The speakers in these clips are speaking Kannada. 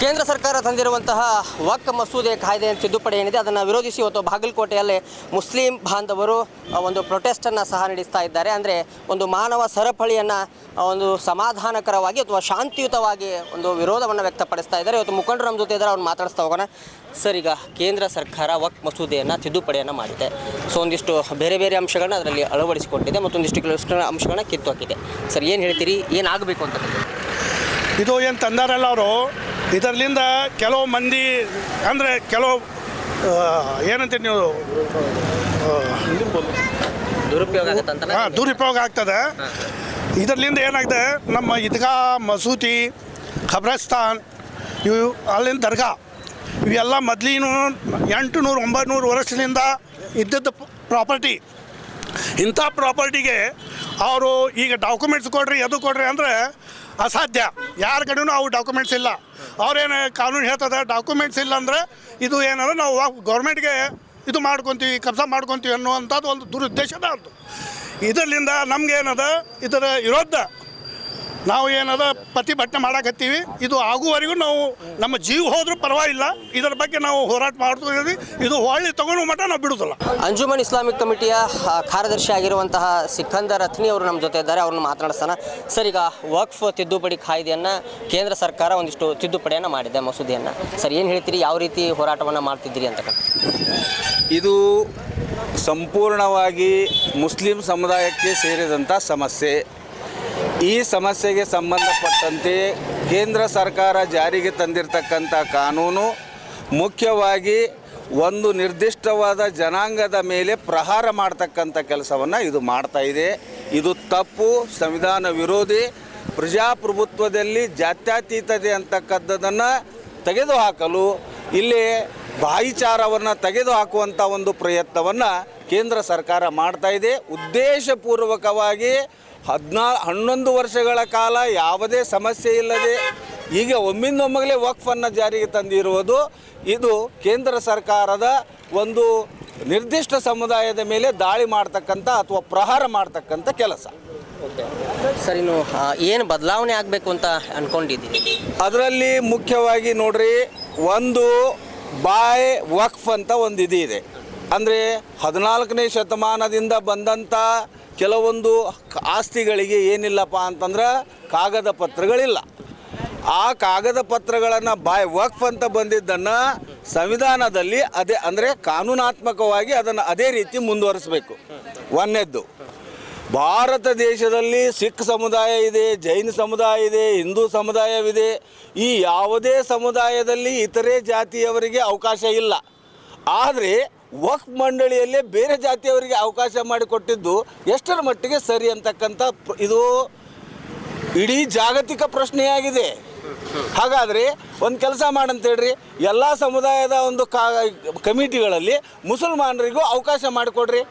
ಕೇಂದ್ರ ಸರ್ಕಾರ ತಂದಿರುವಂತಹ ವಕ್ ಮಸೂದೆ ಕಾಯ್ದೆ ತಿದ್ದುಪಡಿ ಏನಿದೆ, ಅದನ್ನು ವಿರೋಧಿಸಿ ಇವತ್ತು ಬಾಗಲಕೋಟೆಯಲ್ಲಿ ಮುಸ್ಲಿಂ ಬಾಂಧವರು ಒಂದು ಪ್ರೊಟೆಸ್ಟನ್ನು ಸಹ ನಡೆಸ್ತಾ ಇದ್ದಾರೆ. ಅಂದರೆ ಒಂದು ಮಾನವ ಸರಪಳಿಯನ್ನು ಒಂದು ಸಮಾಧಾನಕರವಾಗಿ ಅಥವಾ ಶಾಂತಿಯುತವಾಗಿ ಒಂದು ವಿರೋಧವನ್ನು ವ್ಯಕ್ತಪಡಿಸ್ತಾ ಇದ್ದಾರೆ. ಇವತ್ತು ಮುಖಂಡರು ನಮ್ಮ ಜೊತೆ ಇದ್ದಾರೆ, ಅವ್ರು ಮಾತಾಡಿಸ್ತಾ ಹೋಗೋಣ. ಸರ್, ಈಗ ಕೇಂದ್ರ ಸರ್ಕಾರ ವಕ್ ಮಸೂದೆಯನ್ನು ತಿದ್ದುಪಡಿಯನ್ನು ಮಾಡಿದೆ. ಸೊ ಒಂದಿಷ್ಟು ಬೇರೆ ಬೇರೆ ಅಂಶಗಳನ್ನ ಅದರಲ್ಲಿ ಅಳವಡಿಸಿಕೊಂಡಿದೆ ಮತ್ತೊಂದಿಷ್ಟು ಕೆಲವಷ್ಟು ಅಂಶಗಳನ್ನ ಕಿತ್ತು ಹಾಕಿದೆ ಸರ್, ಏನು ಹೇಳ್ತೀರಿ? ಏನಾಗಬೇಕು ಅಂತ? ಇದು ಏನು ತಂದಾರಲ್ಲ ಅವರು? ಇದರಿಂದ ಕೆಲವು ಮಂದಿ ಅಂದರೆ ಕೆಲವು ಏನಂತ ಏನಂತೀರಿ ನೀವು ದುರುಪಯೋಗ ಹಾಂ ದುರುಪಯೋಗ ಆಗ್ತದೆ. ಇದರಿಂದ ಏನಾಗಿದೆ ನಮ್ಮ ಇದ್ಗಾ ಮಸೂತಿ ಖಬ್ರಸ್ತಾನ್ ಇವು ಅಲ್ಲಿಂದ ದರ್ಗಾ ಇವೆಲ್ಲ ಮೊದಲಿನೂ ಎಂಟು ನೂರು ಒಂಬತ್ತು ನೂರು ವರ್ಷದಿಂದ ಇದ್ದದ್ದು ಪ್ರಾಪರ್ಟಿ. ಇಂಥ ಪ್ರಾಪರ್ಟಿಗೆ ಅವರು ಈಗ ಡಾಕ್ಯುಮೆಂಟ್ಸ್ ಕೊಡ್ರಿ ಅದು ಕೊಡ್ರಿ ಅಂದರೆ ಅಸಾಧ್ಯ. ಯಾರ ಕಡೆಯೂ ಅವು ಡಾಕ್ಯುಮೆಂಟ್ಸ್ ಇಲ್ಲ. ಅವ್ರೇನು ಕಾನೂನು ಹೇಳ್ತದೆ ಡಾಕ್ಯುಮೆಂಟ್ಸ್ ಇಲ್ಲ ಅಂದರೆ ಇದು ಏನಂದ್ರೆ ನಾವು ಗೌರ್ಮೆಂಟ್ಗೆ ಇದು ಮಾಡ್ಕೊತೀವಿ, ಕಬ್ಜಾ ಮಾಡ್ಕೊತೀವಿ ಅನ್ನುವಂಥದ್ದು ಒಂದು ದುರುದ್ದೇಶದ ಅದು ಇದರಿಂದ ನಮ್ಗೆ ಏನದ ಇದರ ವಿರೋಧ ನಾವು ಏನದ ಪ್ರತಿಭಟನೆ ಮಾಡಕತ್ತೀವಿ. ಇದು ಆಗುವವರೆಗೂ ನಾವು ನಮ್ಮ ಜೀವ ಹೋದ್ರೂ ಪರವಾಗಿಲ್ಲ. ಇದರ ಬಗ್ಗೆ ನಾವು ಹೋರಾಟ ಮಾಡ್ತೀವಿ ಇದು ಹೊಳ್ಳಿ ತಗೊಂಡು ಮಠ ನಾವು ಬಿಡುದಿಲ್ಲ ಅಂಜುಮನ್ ಇಸ್ಲಾಮಿಕ್ ಕಮಿಟಿಯ ಕಾರ್ಯದರ್ಶಿ ಆಗಿರುವಂತಹ ಸಿಕಂದರ್ ರತ್ನಿ ಅವರು ನಮ್ಮ ಜೊತೆ ಇದ್ದಾರೆ. ಅವ್ರನ್ನ ಮಾತನಾಡಿಸ್ತಾನೆ ಸರ್ ಈಗ ವಕ್ಫ್ ತಿದ್ದುಪಡಿ ಕಾಯ್ದೆಯನ್ನು ಕೇಂದ್ರ ಸರ್ಕಾರ ಒಂದಿಷ್ಟು ತಿದ್ದುಪಡಿಯನ್ನು ಮಾಡಿದೆ ಮಸೂದೆಯನ್ನು. ಸರ್ ಏನು ಹೇಳ್ತೀರಿ? ಯಾವ ರೀತಿ ಹೋರಾಟವನ್ನು ಮಾಡ್ತಿದ್ದೀರಿ ಅಂತ ಇದು ಸಂಪೂರ್ಣವಾಗಿ ಮುಸ್ಲಿಂ ಸಮುದಾಯಕ್ಕೆ ಸೇರಿದಂಥ ಸಮಸ್ಯೆ. ಈ ಸಮಸ್ಯೆಗೆ ಸಂಬಂಧಪಟ್ಟಂತೆ ಕೇಂದ್ರ ಸರ್ಕಾರ ಜಾರಿಗೆ ತಂದಿರತಕ್ಕಂಥ ಕಾನೂನು ಮುಖ್ಯವಾಗಿ ಒಂದು ನಿರ್ದಿಷ್ಟವಾದ ಜನಾಂಗದ ಮೇಲೆ ಪ್ರಹಾರ ಮಾಡ್ತಕ್ಕಂಥ ಕೆಲಸವನ್ನು ಇದು ಮಾಡ್ತಾ ಇದೆ. ಇದು ತಪ್ಪು, ಸಂವಿಧಾನ ವಿರೋಧಿ, ಪ್ರಜಾಪ್ರಭುತ್ವದಲ್ಲಿ ಜಾತ್ಯತೀತತೆ ಅಂತಕ್ಕಂಥದ್ದನ್ನು ತೆಗೆದುಹಾಕಲು, ಇಲ್ಲಿ ಭಾಯಿಚಾರವನ್ನು ತೆಗೆದುಹಾಕುವಂಥ ಒಂದು ಪ್ರಯತ್ನವನ್ನು ಕೇಂದ್ರ ಸರ್ಕಾರ ಮಾಡ್ತಾ ಇದೆ. ಉದ್ದೇಶಪೂರ್ವಕವಾಗಿ ಹದಿನಾ ಹನ್ನೊಂದು ವರ್ಷಗಳ ಕಾಲ ಯಾವುದೇ ಸಮಸ್ಯೆ ಇಲ್ಲದೆ ಈಗ ಒಮ್ಮಿಂದೊಮ್ಮಗಲೇ ವಕ್ಫನ್ನು ಜಾರಿಗೆ ತಂದಿರುವುದು. ಇದು ಕೇಂದ್ರ ಸರ್ಕಾರದ ಒಂದು ನಿರ್ದಿಷ್ಟ ಸಮುದಾಯದ ಮೇಲೆ ದಾಳಿ ಮಾಡ್ತಕ್ಕಂಥ ಅಥವಾ ಪ್ರಹಾರ ಮಾಡ್ತಕ್ಕಂಥ ಕೆಲಸ. ಸರ್ ಇನ್ನು ಏನು ಬದಲಾವಣೆ ಆಗಬೇಕು ಅಂತ ಅಂದ್ಕೊಂಡಿದ್ದೀನಿ ಅದರಲ್ಲಿ ಮುಖ್ಯವಾಗಿ ನೋಡ್ರಿ ಒಂದು ಬಾಯ್ ವಕ್ಫ್ ಅಂತ ಒಂದು ಇದು ಇದೆ. ಅಂದರೆ ಹದಿನಾಲ್ಕನೇ ಶತಮಾನದಿಂದ ಬಂದಂಥ ಕೆಲವೊಂದು ಆಸ್ತಿಗಳಿಗೆ ಏನಿಲ್ಲಪ್ಪ ಅಂತಂದ್ರೆ ಕಾಗದ ಪತ್ರಗಳಿಲ್ಲ. ಆ ಕಾಗದ ಪತ್ರಗಳನ್ನು ಬಾಯ್ ವಕ್ಫ್ ಅಂತ ಬಂದಿದ್ದನ್ನು ಸಂವಿಧಾನದಲ್ಲಿ ಅದೇ ಅಂದರೆ ಕಾನೂನಾತ್ಮಕವಾಗಿ ಅದನ್ನು ಅದೇ ರೀತಿ ಮುಂದುವರಿಸಬೇಕು. ಒಂದನೇದ್ದು, ಭಾರತ ದೇಶದಲ್ಲಿ ಸಿಖ್ ಸಮುದಾಯ ಇದೆ, ಜೈನ ಸಮುದಾಯ ಇದೆ, ಹಿಂದೂ ಸಮುದಾಯವಿದೆ. ಈ ಯಾವುದೇ ಸಮುದಾಯದಲ್ಲಿ ಇತರೆ ಜಾತಿಯವರಿಗೆ ಅವಕಾಶ ಇಲ್ಲ. ಆದರೆ ವಕ್ಫ್ ಮಂಡಳಿಯಲ್ಲೇ ಬೇರೆ ಜಾತಿಯವರಿಗೆ ಅವಕಾಶ ಮಾಡಿಕೊಟ್ಟಿದ್ದು ಎಷ್ಟರ ಮಟ್ಟಿಗೆ ಸರಿ ಅಂತಕ್ಕಂಥ ಇದು ಇಡೀ ಜಾಗತಿಕ ಪ್ರಶ್ನೆಯಾಗಿದೆ. ಹಾಗಾದರೆ ಒಂದು ಕೆಲಸ ಮಾಡಂತ ಹೇಳ್ರಿ, ಎಲ್ಲ ಸಮುದಾಯದ ಒಂದು ಕಮಿಟಿಗಳಲ್ಲಿ ಮುಸಲ್ಮಾನರಿಗೂ ಅವಕಾಶ ಮಾಡಿಕೊಡ್ರಿ.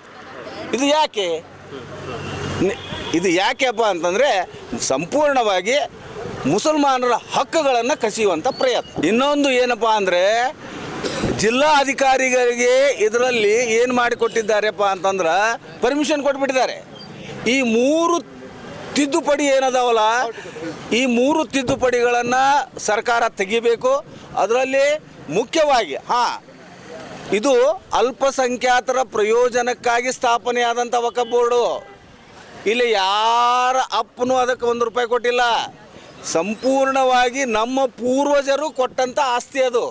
ಇದು ಯಾಕೆ? ಇದು ಯಾಕೆಪ್ಪ ಅಂತಂದರೆ ಸಂಪೂರ್ಣವಾಗಿ ಮುಸಲ್ಮಾನರ ಹಕ್ಕುಗಳನ್ನು ಕಸಿಯುವಂಥ ಪ್ರಯತ್ನ. ಇನ್ನೊಂದು ಏನಪ್ಪ ಅಂದರೆ ಜಿಲ್ಲಾ ಅಧಿಕಾರಿಗಳಿಗೆ ಇದರಲ್ಲಿ ಏನು ಮಾಡಿಕೊಟ್ಟಿದ್ದಾರೆಪ್ಪ ಅಂತಂದ್ರೆ ಪರ್ಮಿಷನ್ ಕೊಟ್ಬಿಟ್ಟಿದ್ದಾರೆ. ಈ ಮೂರು ತಿದ್ದುಪಡಿ ಏನದಾವಲ್ಲ, ಈ ಮೂರು ತಿದ್ದುಪಡಿಗಳನ್ನು ಸರ್ಕಾರ ತೆಗಿಬೇಕು. ಅದರಲ್ಲಿ ಮುಖ್ಯವಾಗಿ, ಹಾಂ, ಇದು ಅಲ್ಪಸಂಖ್ಯಾತರ ಪ್ರಯೋಜನಕ್ಕಾಗಿ ಸ್ಥಾಪನೆಯಾದಂಥ ವಕಫ್ ಬೋರ್ಡು. ಇಲ್ಲಿ ಯಾರ ಅಪ್ಪನೂ ಅದಕ್ಕೆ ಒಂದು ರೂಪಾಯಿ ಕೊಟ್ಟಿಲ್ಲ. ಸಂಪೂರ್ಣವಾಗಿ ನಮ್ಮ ಪೂರ್ವಜರು ಕೊಟ್ಟಂಥ ಆಸ್ತಿ ಅದು.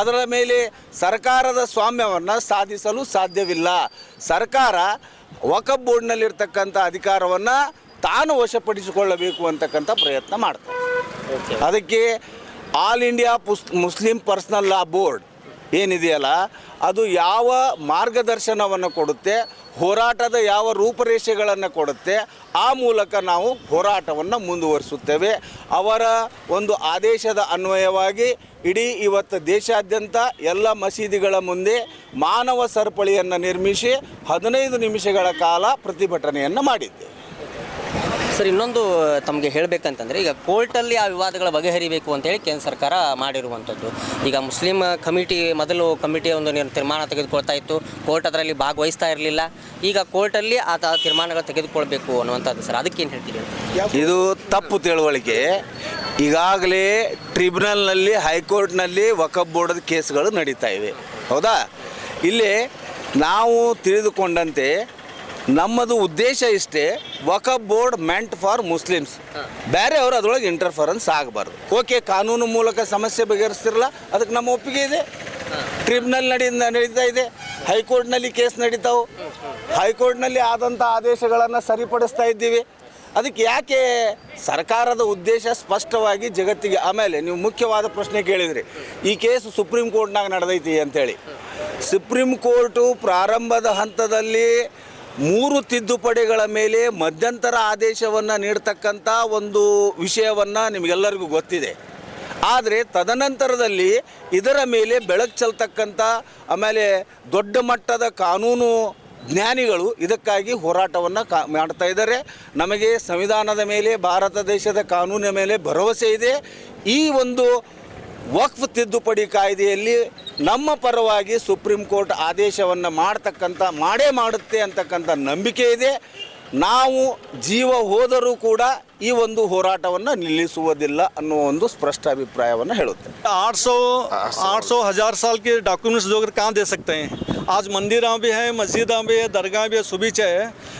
ಅದರ ಮೇಲೆ ಸರ್ಕಾರದ ಸ್ವಾಮ್ಯವನ್ನು ಸಾಧಿಸಲು ಸಾಧ್ಯವಿಲ್ಲ. ಸರ್ಕಾರ ವಕಫ್ ಬೋರ್ಡ್ನಲ್ಲಿರ್ತಕ್ಕಂಥ ಅಧಿಕಾರವನ್ನು ತಾನು ವಶಪಡಿಸಿಕೊಳ್ಳಬೇಕು ಅಂತಕ್ಕಂಥ ಪ್ರಯತ್ನ ಮಾಡ್ತಾರೆ ಅದಕ್ಕೆ ಆಲ್ ಇಂಡಿಯಾ ಪುಸ್ ಮುಸ್ಲಿಂ ಪರ್ಸ್ನಲ್ ಲಾ ಬೋರ್ಡ್ ಏನಿದೆಯಲ್ಲ, ಅದು ಯಾವ ಮಾರ್ಗದರ್ಶನವನ್ನು ಕೊಡುತ್ತೆ, ಹೋರಾಟದ ಯಾವ ರೂಪರೇಷೆಗಳನ್ನು ಕೊಡುತ್ತೆ, ಆ ಮೂಲಕ ನಾವು ಹೋರಾಟವನ್ನು ಮುಂದುವರಿಸುತ್ತೇವೆ. ಅವರ ಒಂದು ಆದೇಶದ ಅನ್ವಯವಾಗಿ ಇಡೀ ಇವತ್ತು ದೇಶಾದ್ಯಂತ ಎಲ್ಲ ಮಸೀದಿಗಳ ಮುಂದೆ ಮಾನವ ಸರಪಳಿಯನ್ನು ನಿರ್ಮಿಸಿ ಹದಿನೈದು ನಿಮಿಷಗಳ ಕಾಲ ಪ್ರತಿಭಟನೆಯನ್ನು ಮಾಡಿದ್ದೇವೆ. ಸರ್, ಇನ್ನೊಂದು ತಮಗೆ ಹೇಳಬೇಕಂತಂದರೆ, ಈಗ ಕೋರ್ಟಲ್ಲಿ ಆ ವಿವಾದಗಳ ಬಗೆಹರಿಬೇಕು ಅಂತೇಳಿ ಕೇಂದ್ರ ಸರ್ಕಾರ ಮಾಡಿರುವಂಥದ್ದು. ಈಗ ಮುಸ್ಲಿಂ ಕಮಿಟಿ, ಮೊದಲು ಕಮಿಟಿಯ ಒಂದು ನಿರ್- ತೀರ್ಮಾನ ತೆಗೆದುಕೊಳ್ತಾ ಇತ್ತು. ಕೋರ್ಟ್ ಅದರಲ್ಲಿ ಭಾಗವಹಿಸ್ತಾ ಇರಲಿಲ್ಲ. ಈಗ ಕೋರ್ಟಲ್ಲಿ ಆ ತೀರ್ಮಾನಗಳು ತೆಗೆದುಕೊಳ್ಬೇಕು ಅನ್ನುವಂಥದ್ದು ಸರ್. ಏನು ಹೇಳ್ತೀರಿ? ಇದು ತಪ್ಪು ತಿಳುವಳಿಕೆ. ಈಗಾಗಲೇ ಟ್ರಿಬ್ಯುನಲ್ನಲ್ಲಿ, ಹೈಕೋರ್ಟ್ನಲ್ಲಿ ವಕಬ್ ಬೋರ್ಡದ ಕೇಸ್ಗಳು ನಡೀತಾ ಇವೆ. ಹೌದಾ? ಇಲ್ಲಿ ನಾವು ತಿಳಿದುಕೊಂಡಂತೆ ನಮ್ಮದು ಉದ್ದೇಶ ಇಷ್ಟೇ Waqf board meant for Muslims. ಬೇರೆ ಅವರು ಅದರೊಳಗೆ ಇಂಟರ್ಫರೆನ್ಸ್ ಆಗಬಾರ್ದು. ಓಕೆ ಕಾನೂನು ಮೂಲಕ ಸಮಸ್ಯೆ ಬಗೆಹರಿಸ್ತಿರಲ್ಲ ಅದಕ್ಕೆ ನಮ್ಮ ಒಪ್ಪಿಗೆ ಇದೆ. ಟ್ರಿಬ್ಯುನಲ್ ನಡಿ ನಡೀತಾ ಇದೆ. ಹೈಕೋರ್ಟ್ನಲ್ಲಿ ಕೇಸ್ ನಡೀತಾವೆ. ಹೈಕೋರ್ಟ್ನಲ್ಲಿ ಆದಂಥ ಆದೇಶಗಳನ್ನು ಸರಿಪಡಿಸ್ತಾ ಇದ್ದೀವಿ. ಅದಕ್ಕೆ ಯಾಕೆ ಸರ್ಕಾರದ ಉದ್ದೇಶ ಸ್ಪಷ್ಟವಾಗಿ ಜಗತ್ತಿಗೆ ಆಮೇಲೆ ನೀವು ಮುಖ್ಯವಾದ ಪ್ರಶ್ನೆ ಕೇಳಿದ್ರಿ. ಈ ಕೇಸು ಸುಪ್ರೀಂ ಕೋರ್ಟ್ನಾಗ ನಡೆದೈತಿ ಅಂತೇಳಿ. ಸುಪ್ರೀಂ ಕೋರ್ಟು ಪ್ರಾರಂಭದ ಹಂತದಲ್ಲಿ ಮೂರು ತಿದ್ದುಪಡಿಗಳ ಮೇಲೆ ಮಧ್ಯಂತರ ಆದೇಶವನ್ನು ನೀಡ್ತಕ್ಕಂಥ ಒಂದು ವಿಷಯವನ್ನು ನಿಮಗೆಲ್ಲರಿಗೂ ಗೊತ್ತಿದೆ. ಆದರೆ ತದನಂತರದಲ್ಲಿ ಇದರ ಮೇಲೆ ಬೆಳಕು ಚೆಲ್ತಕ್ಕಂಥ ಆಮೇಲೆ ದೊಡ್ಡ ಮಟ್ಟದ ಕಾನೂನು ಜ್ಞಾನಿಗಳು ಇದಕ್ಕಾಗಿ ಹೋರಾಟವನ್ನು ಕಾ ಮಾಡ್ತಾ ಇದ್ದಾರೆ. ನಮಗೆ ಸಂವಿಧಾನದ ಮೇಲೆ, ಭಾರತ ದೇಶದ ಕಾನೂನಿನ ಮೇಲೆ ಭರವಸೆ ಇದೆ. ಈ ಒಂದು ವಕ್ಫ್ ತಿದ್ದುಪಡಿ ಕಾಯ್ದೆಯಲ್ಲಿ ನಮ್ಮ ಪರವಾಗಿ ಸುಪ್ರೀಂ ಕೋರ್ಟ್ ಆದೇಶವನ್ನು ಮಾಡ್ತಕ್ಕಂಥ, ಮಾಡೇ ಮಾಡುತ್ತೆ ಅಂತಕ್ಕಂಥ ನಂಬಿಕೆ ಇದೆ. ನಾವು ಜೀವ ಹೋದರೂ ಕೂಡ ಈ ಒಂದು ಹೋರಾಟವನ್ನು ನಿಲ್ಲಿಸುವುದಿಲ್ಲ ಅನ್ನೋ ಒಂದು ಸ್ಪಷ್ಟ ಅಭಿಪ್ರಾಯವನ್ನು ಹೇಳುತ್ತೆ आठ सौ आठ सौ हजार साल के डॉक्यूमेंट्स जो कहाँ दे सकते हैं आज मंदिर भी है मस्जिद भी है दरगाह भी है सुबीच है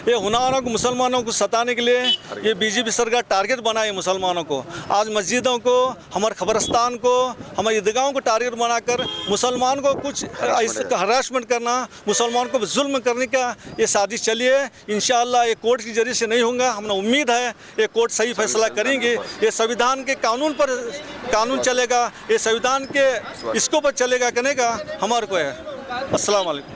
ये हुनारों को मुसलमानों को सताने के लिए ये बीजेपी सरकार टारगेट बनाए मुसलमानों को आज मस्जिदों को हमारे खबरस्तान को हमारे ईदगाहों को टारगेट बनाकर मुसलमान को कुछ हरासमेंट करना मुसलमान को जुल्म करने का ये साजिश चली है इन ये कोर्ट के जरिए से नहीं होगा हमें उम्मीद है ये कोर्ट सही फैसला करेंगे, ये संविधान के कानून पर, कानून चलेगा, ये संविधान के इसको पर चलेगा कनेगा हमारे को है। अस्सलाम वालेकुम।